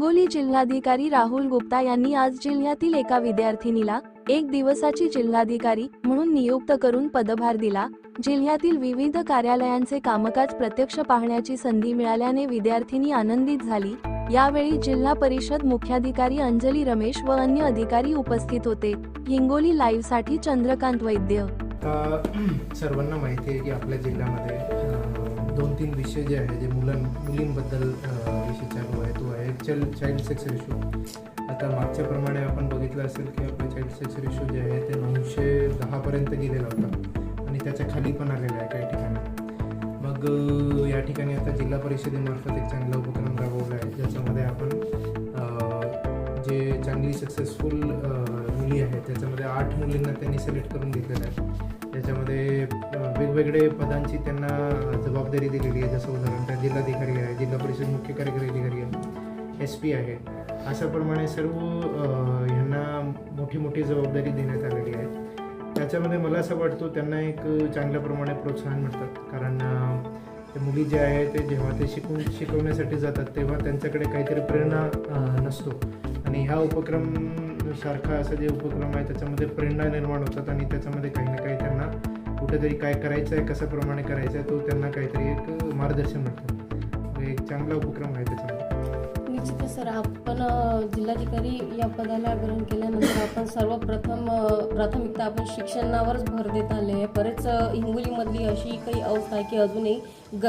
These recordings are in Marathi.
हिंगोली जिल्हाधिकारी राहुल गुप्ता यांनी आज जिल्ह्यातील एका विद्यार्थिनीला एक दिवसाची जिल्हाधिकारी म्हणून नियुक्त करून पदभार दिला. जिल्ह्यातील विविध कार्यालयांचे कामकाज प्रत्यक्ष पाहण्याची संधी मिळाल्याने विद्यार्थिनी आनंदित झाली. यावेळी जिल्हा परिषद मुख्याधिकारी अंजली रमेश व अन्य अधिकारी उपस्थित होते. हिंगोली लाईव्हसाठी चंद्रकांत वैद्य. सर्वांना माहिती आहे की आपल्या जिल्ह्यामध्ये दोन तीन विषय जे आहे जे मुलां मुलींबद्दल विषय चालू आहे तो आहे चल चाइल्ड सेक्स रेशो आता मागच्याप्रमाणे आपण बघितलं असेल की आपलं चाईल्ड सेक्स रेशो जे आहे ते नऊशे दहापर्यंत गेलेला होता. आणि त्याच्याखाली पण आलेलं आहे काही ठिकाणी. मग या ठिकाणी आता जिल्हा परिषदेमार्फत एक चांगला उपक्रम राबवला आहे ज्याच्यामध्ये आपण जे चांगली सक्सेसफुल मुली आहेत त्याच्यामध्ये आठ मुलींना त्यांनी सिलेक्ट करून घेतलेलं आहे. त्याच्यामध्ये वेगवेगळे पदांची त्यांना जबाबदारी दिलेली आहे. जसं उदाहरण जिल्हाधिकारी आहे जिल्हा परिषद मुख्य कार्यकारी अधिकारी आहे एस पी आहे. अशाप्रमाणे सर्व ह्यांना मोठी मोठी जबाबदारी देण्यात आलेली आहे. त्याच्यामध्ये मला असं वाटतो त्यांना एक चांगल्या प्रमाणे प्रोत्साहन मिळतात. कारण ते मुली जे आहे ते जेव्हा ते शिकून शिकवण्यासाठी जातात तेव्हा त्यांच्याकडे काहीतरी प्रेरणा नसतो. आणि ह्या उपक्रम सारखा असा जे उपक्रम आहे त्याच्यामध्ये प्रेरणा निर्माण होतात आणि त्याच्यामध्ये काही ना काही त्यांना कुठेतरी काय करायचं आहे कशाप्रमाणे करायचं आहे तो त्यांना काहीतरी एक मार्गदर्शन मिळतं एक चांगला उपक्रम आहे त्याच्यामध्ये निश्चितच सर आपण जिल्हाधिकारी या पदाला ग्रहण केल्यानंतर आपण सर्वप्रथम प्राथमिकता आपण शिक्षणावरच भर देत आले आहे. बरेच हिंगोलीमधली अशी काही अवस्था आहे की अजूनही ग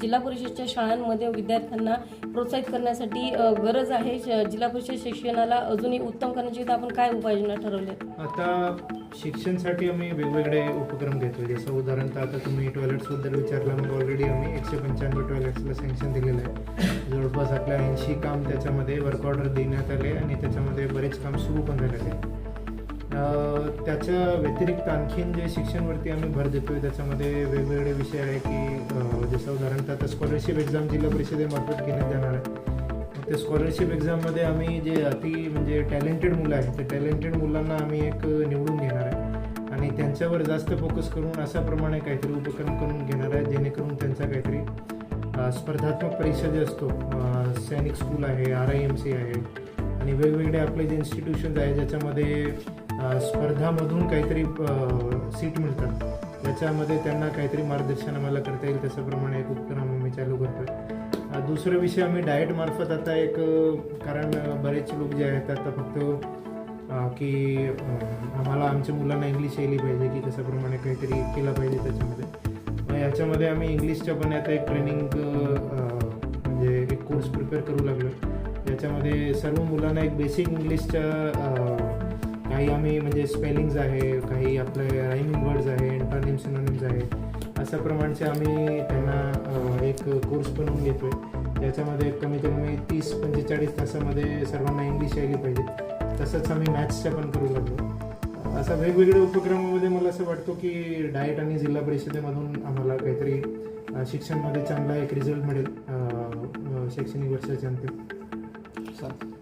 जिल्हा परिषदच्या शाळांमध्ये विद्यार्थ्यांना प्रोत्साहित करण्यासाठी गरज आहे. जिल्हा परिषद शिक्षणाला अजूनही उत्तम करण्याची आपण काय उपाययोजना ठरवल्या आता शिक्षणसाठी आम्ही वेगवेगळे उपक्रम घेतो जसं उदाहरणतः आता तुम्ही टॉयलेट्सबद्दल विचारला मग ऑलरेडी आम्ही एकशे पंच्याण्णव टॉयलेट्सला सँक्शन दिलेलं आहे. जवळपास आपल्या ऐंशी काम त्याच्यामध्ये वर्क ऑर्डर देण्यात आले आणि त्याच्यामध्ये बरेच काम सुरू पण झालेले आहे त्याच्या व्यतिरिक्त आणखीन जे शिक्षणवरती आम्ही भर देतोय त्याच्यामध्ये वेगवेगळे विषय आहे की जसं उदाहरणतः आता स्कॉलरशिप एक्झाम जिल्हा परिषदेमार्फत घेण्यात जाणार आहे. ते स्कॉलरशिप एक्झाममध्ये आम्ही जे अति म्हणजे टॅलेंटेड मुलं आहेत त्या टॅलेंटेड मुलांना आम्ही एक निवडून घेणार आहे. आणि त्यांच्यावर जास्त फोकस करून अशाप्रमाणे काहीतरी उपक्रम करून घेणार आहे जेणेकरून त्यांचा काहीतरी स्पर्धात्मक परीक्षा जे असतो सैनिक स्कूल आहे आर आय एम सी आहे आणि वेगवेगळे आपले जे इन्स्टिट्यूशन्स आहे ज्याच्यामध्ये स्पर्धामधून काहीतरी सीट मिळतात. त्याच्यामध्ये त्यांना काहीतरी मार्गदर्शन आम्हाला करता येईल त्याच्याप्रमाणे एक उपक्रम आम्ही चालू करतो आहे दुसरा विषय आम्ही डाएटमार्फत आता एक कारण बरेच लोक जे आहेत आता फक्त की आम्हाला आमच्या मुलांना इंग्लिश यायली पाहिजे की कशाप्रमाणे काहीतरी केलं पाहिजे त्याच्यामध्ये. मग याच्यामध्ये आम्ही इंग्लिशच्या पण आता एक ट्रेनिंग म्हणजे एक कोर्स प्रिपेअर करू लागलो याच्यामध्ये सर्व मुलांना एक बेसिक इंग्लिशच्या काही आम्ही म्हणजे स्पेलिंग्ज आहे काही आपले रायमिंग वर्ड्स आहे एंटॉनिम सिनोनिम्स आहे. अशा प्रमाणचे आम्ही त्यांना एक कोर्स बनवून घेतोय. ज्याच्यामध्ये कमीत कमी तीस पंचेचाळीस तासामध्ये सर्वांना इंग्लिश यायली पाहिजे. तसंच आम्ही मॅथ्सच्या पण करू लागलो. असा वेगवेगळ्या उपक्रमामध्ये मला असं वाटतो की डाएट आणि जिल्हा परिषदेमधून आम्हाला काहीतरी शिक्षणमध्ये चांगला एक रिझल्ट मिळेल शैक्षणिक वर्षाच्या अंतिम चालेल.